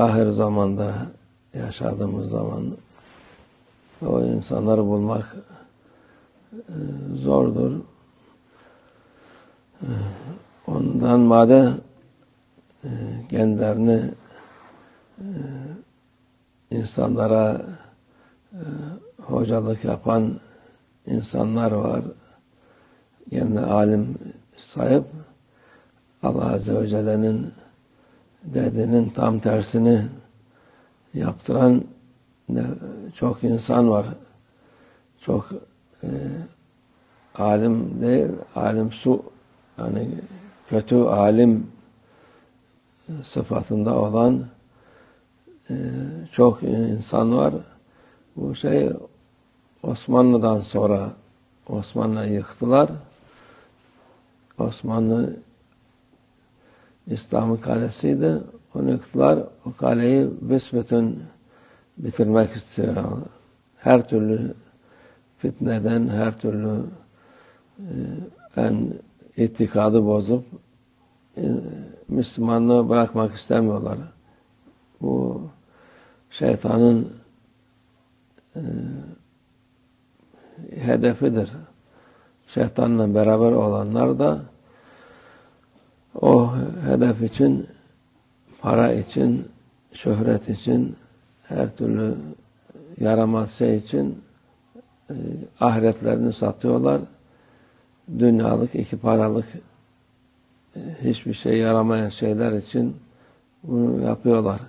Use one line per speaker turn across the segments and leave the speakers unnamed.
ahir zamanda yaşadığımız zaman o insanları bulmak e, zordur. E, ondan madem e, kendilerini e, insanlara hocalık yapan insanlar var. Kendi alim sahip Allah Azze ve Celle'nin dediğinin tam tersini yaptıran ne, çok insan var. Çok e, alim değil, alim su yani kötü alim sıfatında olan e, çok insan var. Bu şey Osmanlı'dan sonra Osmanlı yıktılar. Osmanlı İslam'ın kalesiydi. Onu yıktılar. O kaleyi büsbütün bitirmek istiyorlar. Her türlü fitneden, her türlü e, en itikadı bozup e, Müslümanlığı bırakmak istemiyorlar. Bu şeytanın e, hedefidir. Şeytanla beraber olanlar da o hedef için, para için, şöhret için, her türlü yaramaz şey için e, ahiretlerini satıyorlar. Dünyalık, iki paralık e, hiçbir şey yaramayan şeyler için bunu yapıyorlar.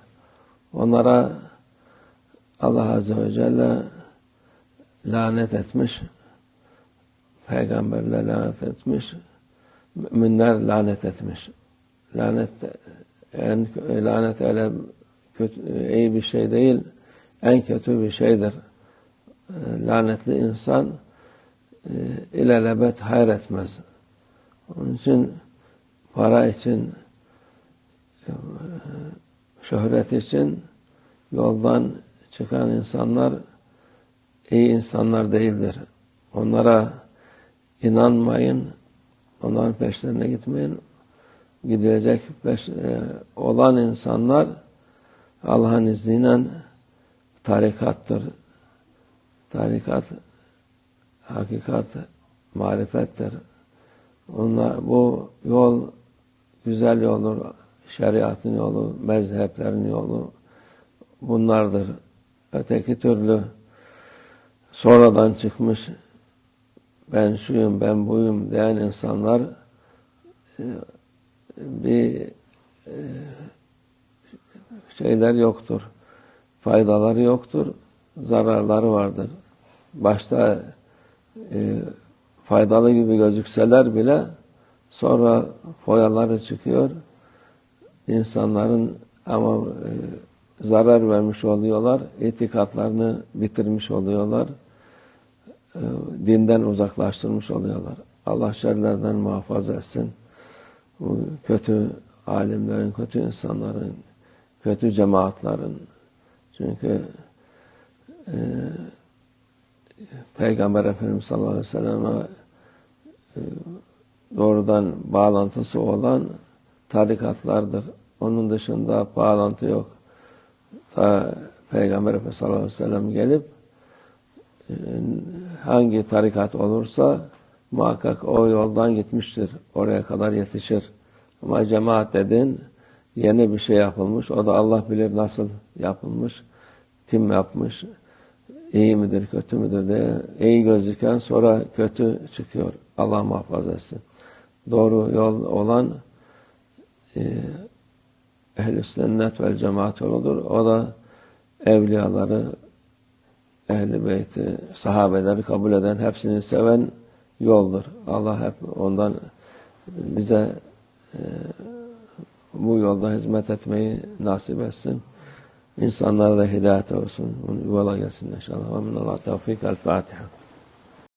Onlara Allah Azze ve Celle lanet etmiş. Peygamberler lanet etmiş. Müminler lanet etmiş. Lanet en lanet öyle kötü, iyi bir şey değil. En kötü bir şeydir. Lanetli insan e, ilelebet hayır etmez. Onun için para için e, şöhret için yoldan çıkan insanlar iyi insanlar değildir. Onlara inanmayın, onların peşlerine gitmeyin. Gidecek peş, e, olan insanlar Allah'ın izniyle tarikattır. Tarikat, hakikat, marifettir. Onlar, bu yol güzel yoldur. Şeriatın yolu, mezheplerin yolu bunlardır. Öteki türlü sonradan çıkmış ben şuyum, ben buyum diyen insanlar e, bir e, şeyler yoktur. Faydaları yoktur. Zararları vardır. Başta e, faydalı gibi gözükseler bile sonra foyaları çıkıyor. İnsanların ama zarar vermiş oluyorlar. itikatlarını bitirmiş oluyorlar. Dinden uzaklaştırmış oluyorlar. Allah şerlerden muhafaza etsin. Bu kötü alimlerin, kötü insanların, kötü cemaatlerin. Çünkü e, Peygamber Efendimiz sallallahu aleyhi ve selleme e, doğrudan bağlantısı olan tarikatlardır. Onun dışında bağlantı yok. Ta Peygamber Efendimiz sallallahu aleyhi ve sellem gelip hangi tarikat olursa muhakkak o yoldan gitmiştir. Oraya kadar yetişir. Ama cemaat dedin yeni bir şey yapılmış. O da Allah bilir nasıl yapılmış. Kim yapmış. iyi midir, kötü müdür diye iyi gözüken sonra kötü çıkıyor. Allah muhafaza etsin. Doğru yol olan e, ehl-i sünnet vel cemaat yoludur. O da evliyaları, ehli beyti, sahabeleri kabul eden, hepsini seven yoldur. Allah hep ondan bize e, bu yolda hizmet etmeyi nasip etsin. İnsanlara da hidayet olsun. Yola gelsin inşallah. Ve minallah tevfik. El Fatiha.